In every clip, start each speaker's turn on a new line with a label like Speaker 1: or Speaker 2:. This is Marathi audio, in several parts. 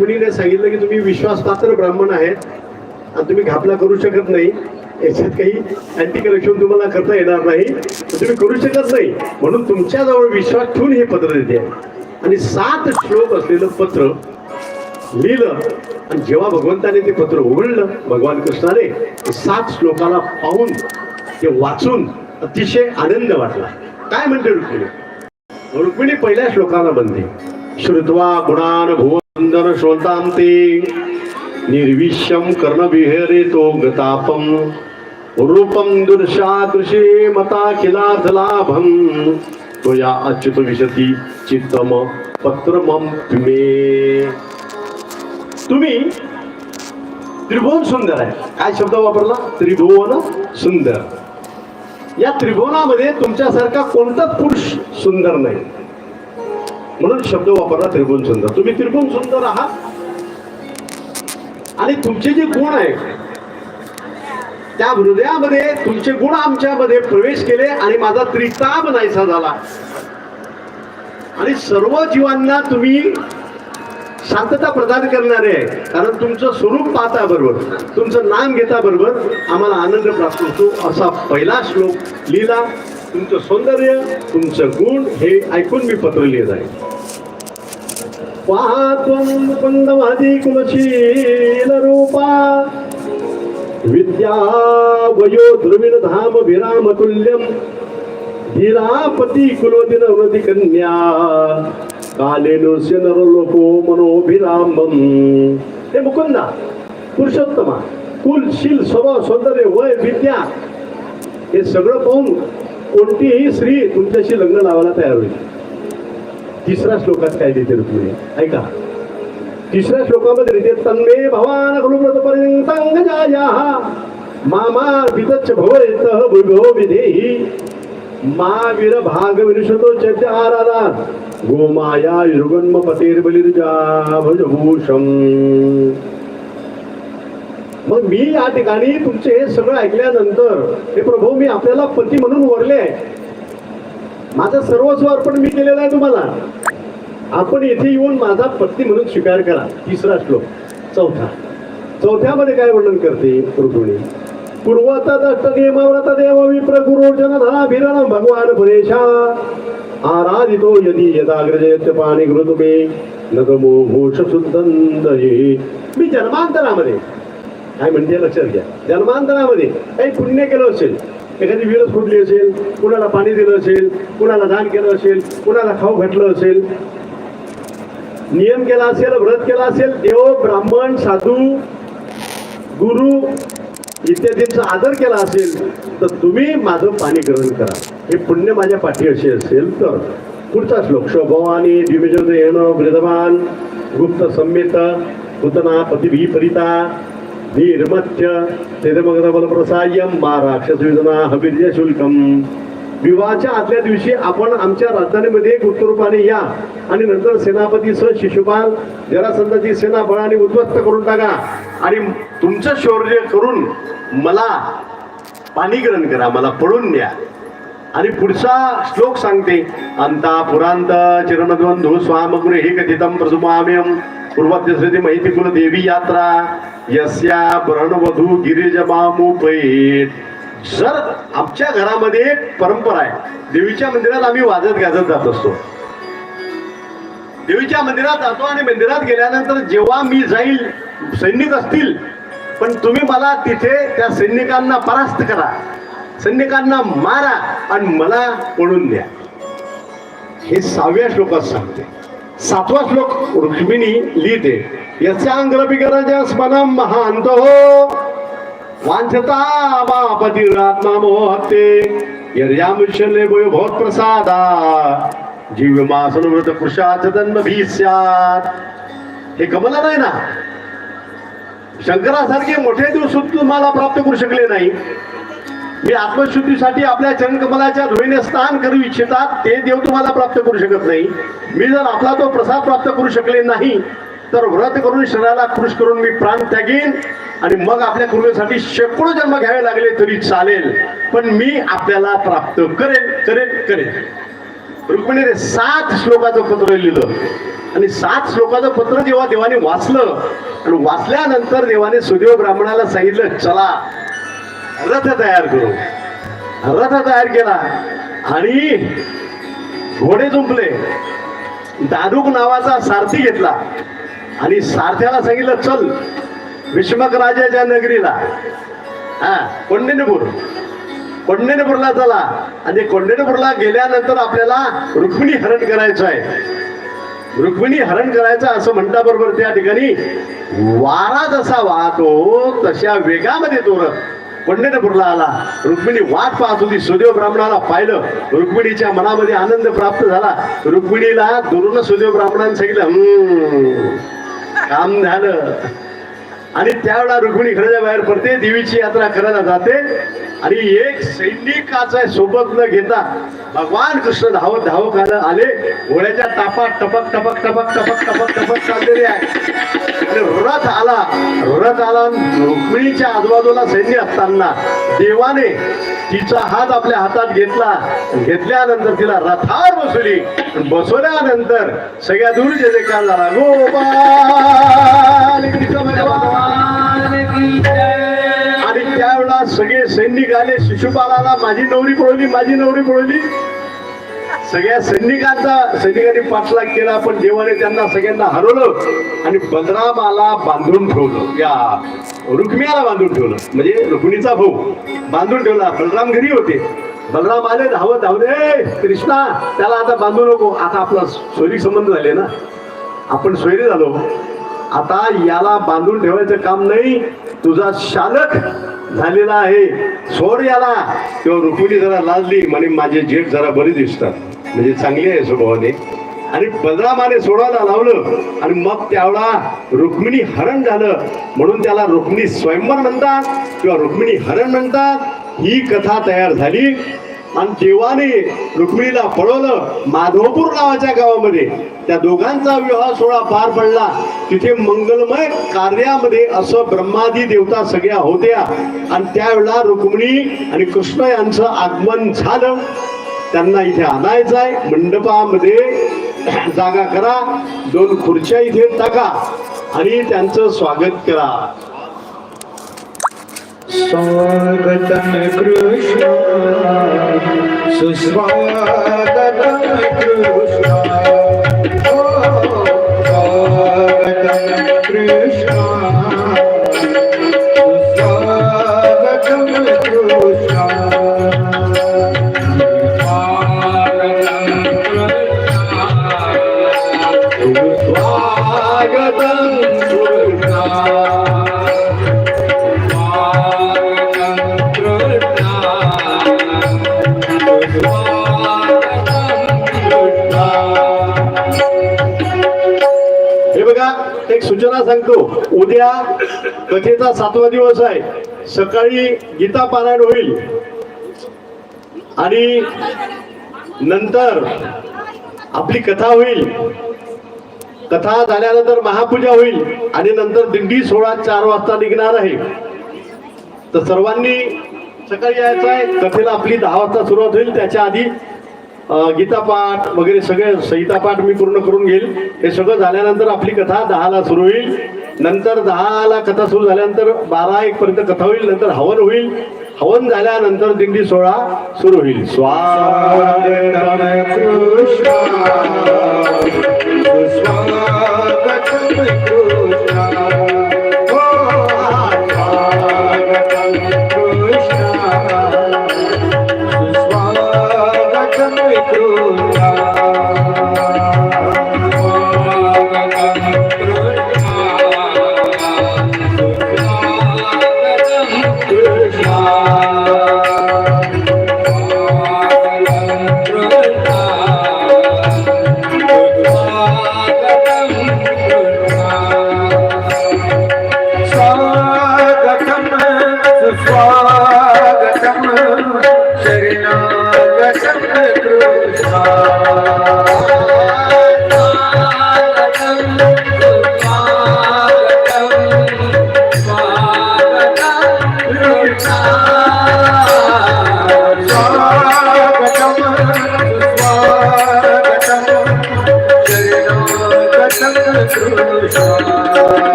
Speaker 1: मुलीने सांगितलं की तुम्ही विश्वासपात्र ब्राह्मण आहेत आणि तुम्ही घापला करू शकत नाही. याच्यात काही अँटी करेक्शन तुम्हाला करता येणार नाही. तुम्ही करू शकत नाही. म्हणून तुमच्याजवळ विश्वास ठेवून हे पत्र देते. आणि सात श्लोक असलेलं पत्र लिहिलं आणि जेव्हा भगवंताने ते पत्र उघडलं भगवान कृष्णाने सात श्लोकाला पाहून ते वाचून अतिशय आनंद वाटला. काय म्हणते रुक्मिणी रुक्मिणी पहिल्या श्लोकाला बनते श्रुत्वा गुणान भुवंदर सुंदर श्रोतांते निर्विश्यम कर्णविहरे तो गतापम रूपम दुर्शादृशे मता किलाधलाभम त्वया अच्युत विशती चित्तम पत्रमम तुमे तुम्ही त्रिभुवन सुंदर आहे. काय शब्द वापरला? त्रिभुवन सुंदर. या त्रिभुवनामध्ये तुमच्यासारखा कोणताच पुरुष सुंदर नाही. म्हणून शब्द वापरला त्रिभुवन सुंदर. तुम्ही त्रिभुवन सुंदर आहात? आणि तुमचे जे गुण आहेत त्या हृदयामध्ये तुमचे गुण आमच्यामध्ये प्रवेश केले आणि माझा त्रिताप नाहीसा झाला. आणि सर्व जीवांना तुम्ही शांतता प्रदान करणारे आहे. कारण तुमचं स्वरूप पाहता बरोबर तुमचं नाम घेता बरोबर आम्हाला आनंद प्राप्त होतो. असा पहिला श्लोक लिहिला. तुमचं सौंदर्य तुमचं गुण हे ऐकून मी पत्र लिहित आहे पाहत्वं मुकुन्दमहति कुलशील रूपा. विद्या वयो ध्रुविण धाम विराम तुल्यम. धीरापती कुलोदिन वृति कन्या. कालेनुस्य नरलोको मनोभिरामम. हे मुकुंदा पुरुषोत्तमा कुलशील स्वभाव सौंदर्य वय विद्या हे सगळं पाहून कोणतीही स्त्री तुमच्याशी लग्न लावायला तयार होईल. तिसऱ्या श्लोकात काय देते रुक्मिणी. ऐका. तिसऱ्या श्लोकामध्ये देते तन्मे भवान खलुव्रत मामा पितच्च भवयत भुभो विधेही महावीर भाग विरुषतो चर्चाराधा गोमाया युगन्म पतेर बलिर्जा मग मी या ठिकाणी तुमचे हे सगळं ऐकल्यानंतर हे प्रभू मी आपल्याला पती म्हणून वरले आहे. माझं सर्वस्व अर्पण मी केलेलं आहे तुम्हाला. आपण येथे येऊन माझा पत्नी म्हणून स्वीकार करा. तिसरा श्लोक चौथा. चौथ्यामध्ये काय वर्णन करते ऋतुणी पूर्वता दष्ट नियमव्रत देव विप्र गुरु जनधना भगवान परेशा. आराधितो यदि यदाग्रजयत पाणी घृतुमे नगमो घोष सुद्दंदये मी जन्मांतरामध्ये काय म्हणते लक्षात घ्या. जन्मांतरामध्ये काही पुण्य केलं असेल. एखादी विरस फुटली असेल कुणाला पाणी दिलं असेल कुणाला दान केलं असेल कुणाला खाऊ घातलं असेल. नियम केला असेल व्रत केला असेल देव ब्राह्मण साधू गुरु इत्यादींचा आदर केला असेल तर तुम्ही माझं पाणी ग्रहण करा. हे पुण्य माझ्या पाठी अशी असेल तर. पुढचा श्लोक शोभवानी द्विजन येणं वृद्धमान गुप्त संमित पुतना पतिभी परिता निर्मत्य तेजमग्न मा राक्षस योजना हविर्य शुल्कम। विवाहाच्या आदल्या दिवशी आपण आमच्या राजधानीमध्ये गुप्तरूपाने या आणि नंतर सेनापती सह शिशुपाल जरासंधाची सेना बळाने उद्ध्वस्त करून टाका. आणि तुमचं शौर्य करून मला पाणी ग्रहण करा मला पळून द्या आणि पुढचा श्लोक सांगते अंता पुरांत चिरणद्वंधू स्वामगृहे हे कथितम प्रसुमाम्यम पूर्वाद्यश्री माहिती तुला देवी यात्रा यस्या ब्रणवधू गिरिजमामुपैत जर आमच्या घरामध्ये एक परंपरा आहे देवीच्या मंदिरात आम्ही वाजत गाजत जात असतो. देवीच्या मंदिरात जातो आणि मंदिरात गेल्यानंतर जेव्हा मी जाईल सैनिक असतील पण तुम्ही मला तिथे त्या सैनिकांना परास्त करा सैनिकांना मारा आणि मला पळून द्या हे सहाव्या श्लोकात सांगते. सातवा श्लोक रुक्मिणी लिहिते यस्यांग्र बिगराजा स्मनम महांत हो वांछता बापतिरात्मा मोहते यर्यामुष्यले भोत प्रसादा जीव मासन व्रत कृषाच जन्म भीस्यात हे कमला नाही ना शंकरासारखे मोठे दिवस तुम्हाला प्राप्त करू शकले नाही. मी आत्मशुद्धीसाठी आपल्या चरणकमलाच्या धुळीने स्नान करू इच्छितात ते देव तुम्हाला प्राप्त करू शकत नाही. मी जर आपला तो प्रसाद प्राप्त करू शकले नाही तर व्रत करून शरीराला खुश करून मी प्राण त्यागेन आणि मग आपल्या कृपेसाठी शेकडो जन्म घ्यावे लागले तरी चालेल. पण मी आपल्याला प्राप्त करेन करेन करेन. रुक्मिणीने सात श्लोकाचं पत्र लिहिलं. आणि सात श्लोकाचं पत्र जेव्हा देवाने वाचलं आणि वाचल्यानंतर देवाने सुदेव ब्राह्मणाला सांगितलं चला रथ तयार करू. रथ तयार केला. आणि घोडे जुंपले दारुक नावाचा सारथी घेतला. आणि सारथ्याला सांगितलं चल विष्मक राजाच्या नगरीला. हा कोंडिन्यपूर कोंडेनपूरला चला. आणि कोंडेनपूरला गेल्यानंतर आपल्याला रुक्मिणी हरण करायचं आहे. रुक्मिणी हरण करायचं असं म्हणता बरोबर त्या ठिकाणी वारा जसा वाहतो तशा वेगामध्ये तो रथ. पंढरपूरला आला. रुक्मिणी वाट पाहत होती. सुदेव ब्राह्मणाला पाहिलं. रुक्मिणीच्या मनामध्ये आनंद प्राप्त झाला. रुक्मिणीला दुरून सुदेव ब्राह्मणाने सांगितलं "हम्म, काम झालं. आणि त्यावेळेला रुक्मिणी घराच्या बाहेर पडते देवीची यात्रा करायला जाते. आणि एक सैनिकाचा सोबत न घेता भगवान कृष्ण धावत धावत आले. घोड्याच्या टापात टपक टपक टपक टपक टपक टपक चाललेले आहे. आणि रथ आला. रथ आला रुक्मिणीच्या आजूबाजूला सैन्य असताना देवाने तिचा हात आपल्या हातात घेतला. घेतल्यानंतर तिला रथावर बसवली. बसवल्यानंतर सगळ्या दूर जे काल झाला गोपाल कृष्ण भगवान आणि त्यावेळेला सगळे सैनिक आले शिशुपालाला माझी नवरी पळवली माझी नवरी पळवली. सगळ्या सैनिकांचा सैनिकांनी पाठलाग केला पण देवाने त्यांना सगळ्यांना हरवलं आणि बलरामाला बांधून ठेवलं. या रुक्मियाला बांधून ठेवलं. म्हणजे रुक्मिणीचा भाऊ बांधून ठेवला. बलराम घरी होते. बलराम आले धावत धावले कृष्णा त्याला आता बांधू नको. आता आपला सोयरीक संबंध झाले ना. आपण सोयरी झालो. आता याला बांधून ठेवायचं काम नाही. तुझा शालक झालेला आहे. सोड याला. तेव्हा रुक्मिणी जरा लाजली. म्हणे माझे जेठ जरा बरे दिसतात. म्हणजे चांगले आहे स्वभावाने. आणि बलरामाने सोडायला लावलं. आणि मग त्यावेळा रुक्मिणी हरण झालं. म्हणून त्याला रुक्मिणी स्वयंवर म्हणतात किंवा रुक्मिणी हरण म्हणतात. ही कथा तयार झाली. आणि देवाने रुक्मिणीला पळवलं माधवपूर नावाच्या गावामध्ये. त्या दोघांचा विवाह सोहळा पार पडला. तिथे मंगलमय कार्यामध्ये असं ब्रह्मादी देवता सगळ्या होत्या. आणि त्यावेळेला रुक्मिणी आणि कृष्ण यांचं आगमन झालं. त्यांना इथे आणायचं आहे. मंडपामध्ये जागा करा. दोन खुर्च्या इथे टाका. आणि त्यांचं स्वागत करा.
Speaker 2: स्वागतं कृष्ण। सुस्वागतं कृष्ण।
Speaker 1: उद्या कथेचा सातवा दिवस आहे. सकाळी गीता पारायण होईल. आणि नंतर आपली कथा होईल. कथा झाल्यानंतर महापूजा होईल आणि नंतर दिंडी सोळा चार वाजता निघणार आहे. तर सर्वांनी सकाळी यायचं आहे. कथेला आपली दहा वाजता सुरुवात होईल. त्याच्या आधी गीतापाठ वगैरे सगळे संहितापाठ मी पूर्ण करून घेईल. हे सगळं झाल्यानंतर आपली कथा दहाला सुरू होईल. नंतर दहाला कथा सुरू झाल्यानंतर बारा एक पर्यंत कथा होईल. नंतर हवन होईल. हवन झाल्यानंतर दिंडी सोहळा सुरू होईल.
Speaker 2: स्वा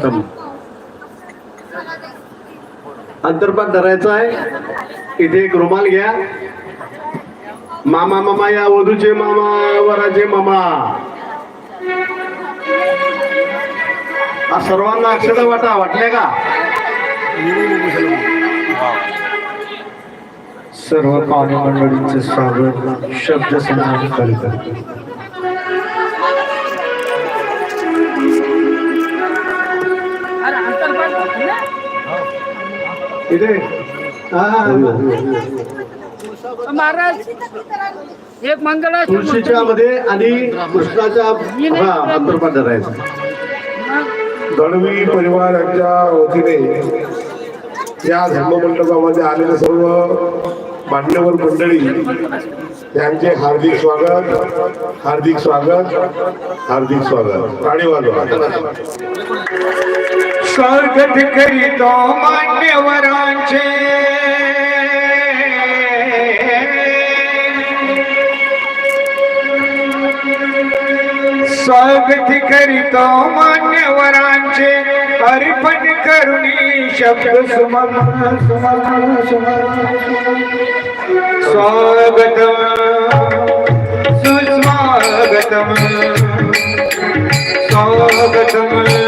Speaker 1: स्वागतम अंतर्पात धरायचा आहे. इथे एक रुमाल घ्या. मामा मामा या वधूचे मामा वराचे मामा. सर्वांना अक्षर वाटा वाटले का?
Speaker 2: सर्व पाहुणे मंडळींचे स्वागत शब्द सन्मान करतो
Speaker 1: इथे. हा, हा, हा.
Speaker 3: महाराज एक मंगळा
Speaker 1: तुळशीच्या मध्ये आणि कृष्णाच्या हा धरायचा.
Speaker 4: दळवी परिवाराच्या वतीने या धर्ममंडपामध्ये आलेले सर्व मान्यवर मंडळी यांचे हार्दिक स्वागत हार्दिक स्वागत हार्दिक स्वागत. वाजवा.
Speaker 2: स्वागत करीतो मान्यवरांचे. स्वागत करीतो मान्यवरांचे. अर्पण करुणी शब्द सुमन सुमन सुमन. स्वागतम सुस्वागतम. स्वागतम.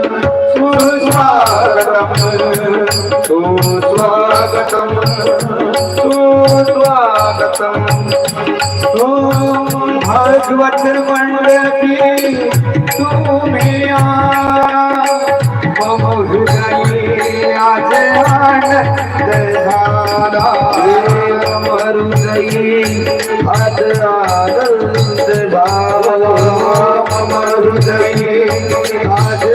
Speaker 2: भागवत मंडळी तुम्ही मम हृदयी आज आनंद झाला मम हृदयी आज आनंद झाला मम हृदयी आज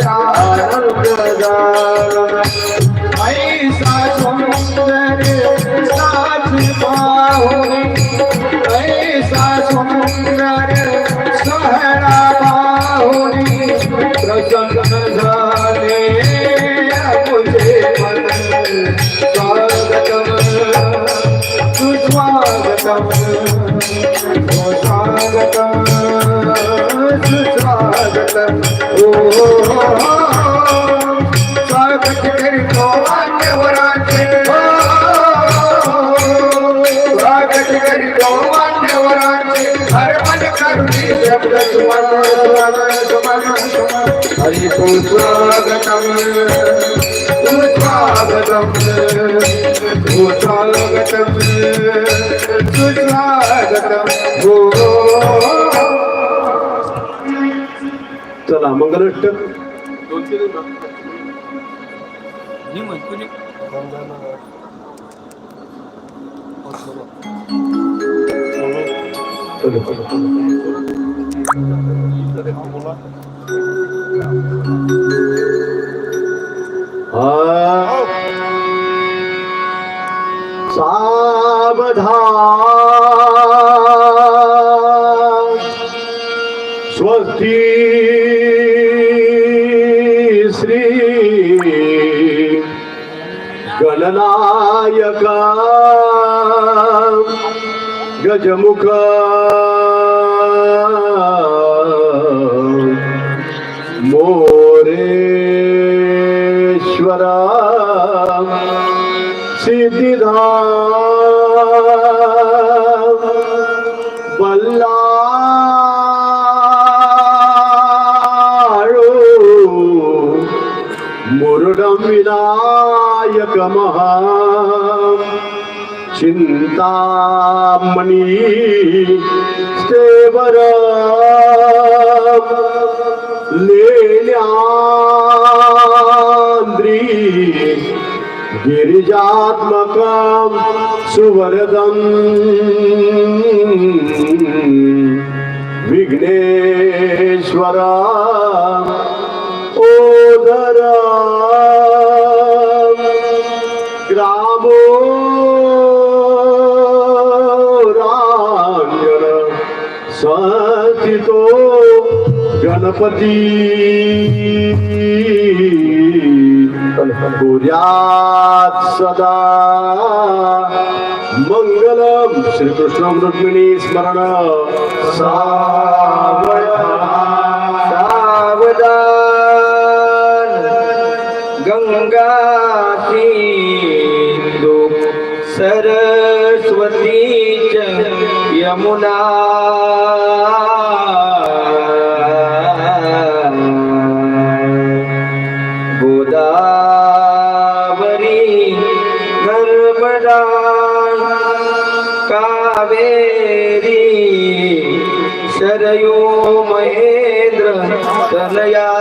Speaker 2: स्वागत करीतो मान्यवरांचे स्वागत करीतो मान्यवरांचे अर्पण करुणी शब्द सुमन सुमन सुमन हरी सुस्वागतम सुस्वागतम सुस्वागतम हो
Speaker 1: चला मंगलाष्टक. सावधान. स्वस्ति गणनायका गजमुख मोरेश्वरा सिद्धिधा चिंतामणी सेवर लेल्यान्द्री गिरिजात्मकं सुवरदम विघ्नेश्वरा ओदरा ग्रामो
Speaker 2: गणपती। कुर्यात सदा मंगलम। श्रीकृष्ण रुक्मिणी स्मरण।
Speaker 5: सावधान। गंगा सिंधू सरस्वती च यमुना Yeah.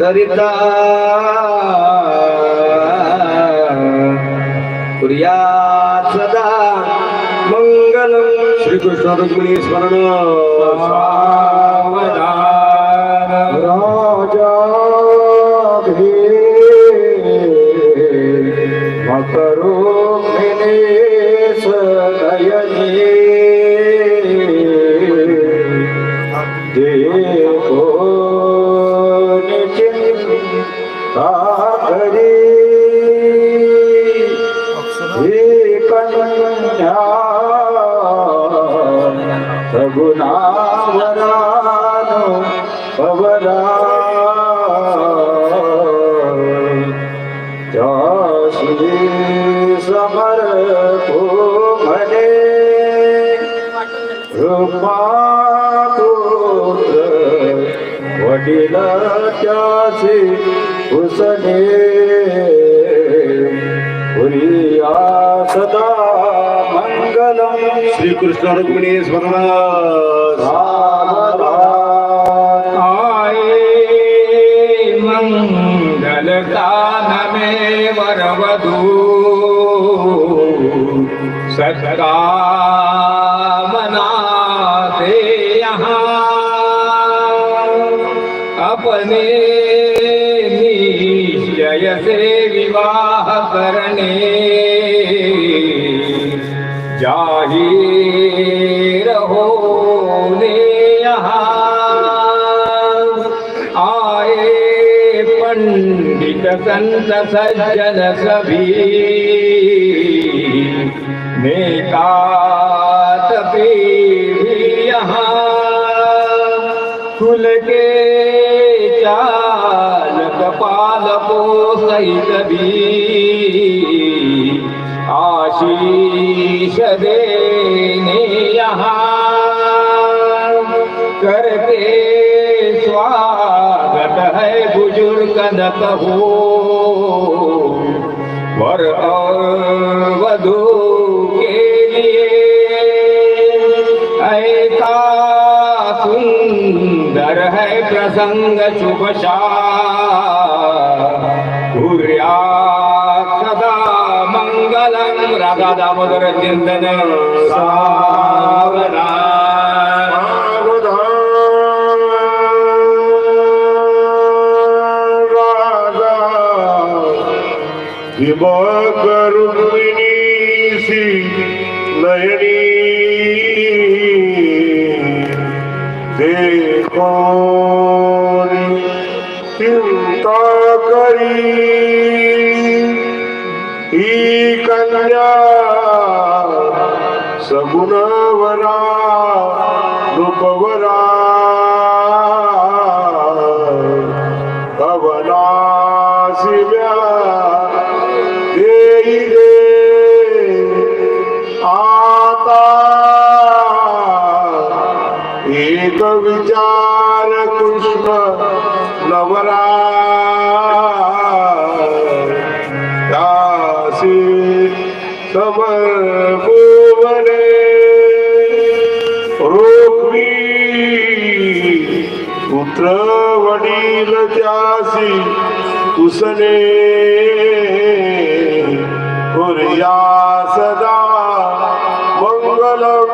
Speaker 5: सरिता कुर्या सदा मंगलम
Speaker 2: श्रीकृष्ण रुक्मिणी स्मरण
Speaker 5: రఘునావరాను పవరా సమర కోమలే રૂપાતુર વડીલા ત્યાસી ઉસને
Speaker 2: कृष्ण रुक्मिणी स्मरण
Speaker 5: आए मंगल कान वरवधू मनाते यहाँ। अपने निश्चय से विवाह करने जाही شکن تسجد سبھی میکات پہ یہاں کھل کے چال کپال پو سی کبھی آشیش دے बुजुर्ग हो। वर और वधु के लिए। ऐसा सुंदर है प्रसंग शुभ कुर्या सदा मंगलम राधा दामोदर चिंतन
Speaker 4: सावना കരുത്തിനീസി നയനീ ചിന്താ കരീ ഈ കന്യാ സഗുണവരാ നൃപവരാ उसने या सदा। मंगलम।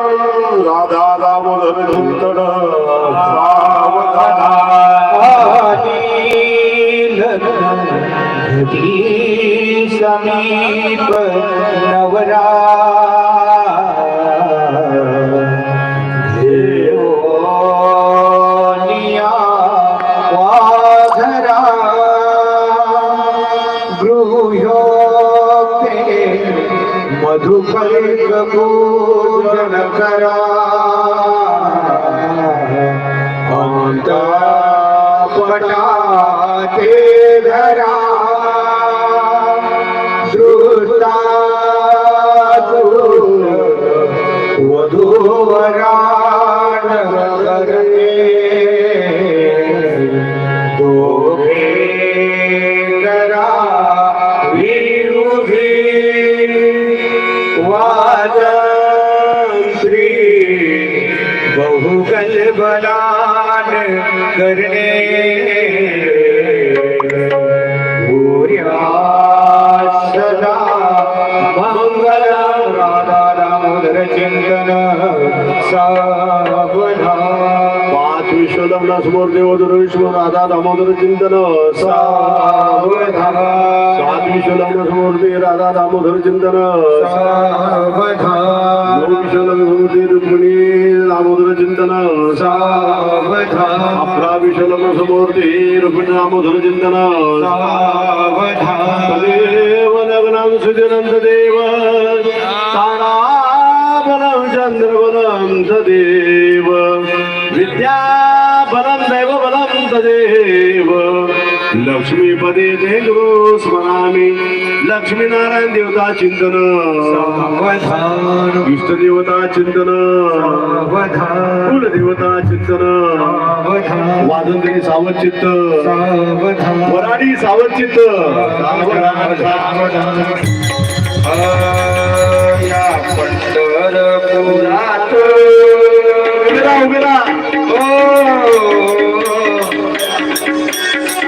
Speaker 4: राधा दामोदर चिंतन सावधानी।
Speaker 2: समीप नवरा। करणे दोघे करा विरुधी वाद श्री बहुगल बलान करणे सदा मंगल राधा दामोदर चिंतन सावधान
Speaker 1: पाच विश्वलग्ना समोर देवोदर विष्णू राधा दामोदर चिंतन
Speaker 2: सावधान
Speaker 1: सात समोर दे राधा दामोदर चिंतन
Speaker 2: सावधान
Speaker 1: नऊ विश्वलग्न समोर दे रुक्मिणी दामोदर चिंतन
Speaker 2: सावधान
Speaker 1: अकरा विश्वलग्न समोर दे रुक्मिणी दामोदर चिंतन
Speaker 2: सावधान
Speaker 1: देव लग्नां सुजनंत देव तारा बलं चंद्र बलं तदेव लक्ष्मीपदे ते गुरु स्मरामि। लक्ष्मीनारायण देवता चिंतन। इष्ट देवता चिंतन।
Speaker 2: सावधान
Speaker 1: कुलदेवता चिंतन। वादंत्री सावध चित्त वराडी सावध चित्त
Speaker 2: या पंढरपुरात।
Speaker 1: उभेला उभेला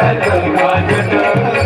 Speaker 2: काय वाजत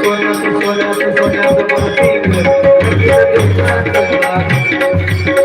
Speaker 6: Thank you.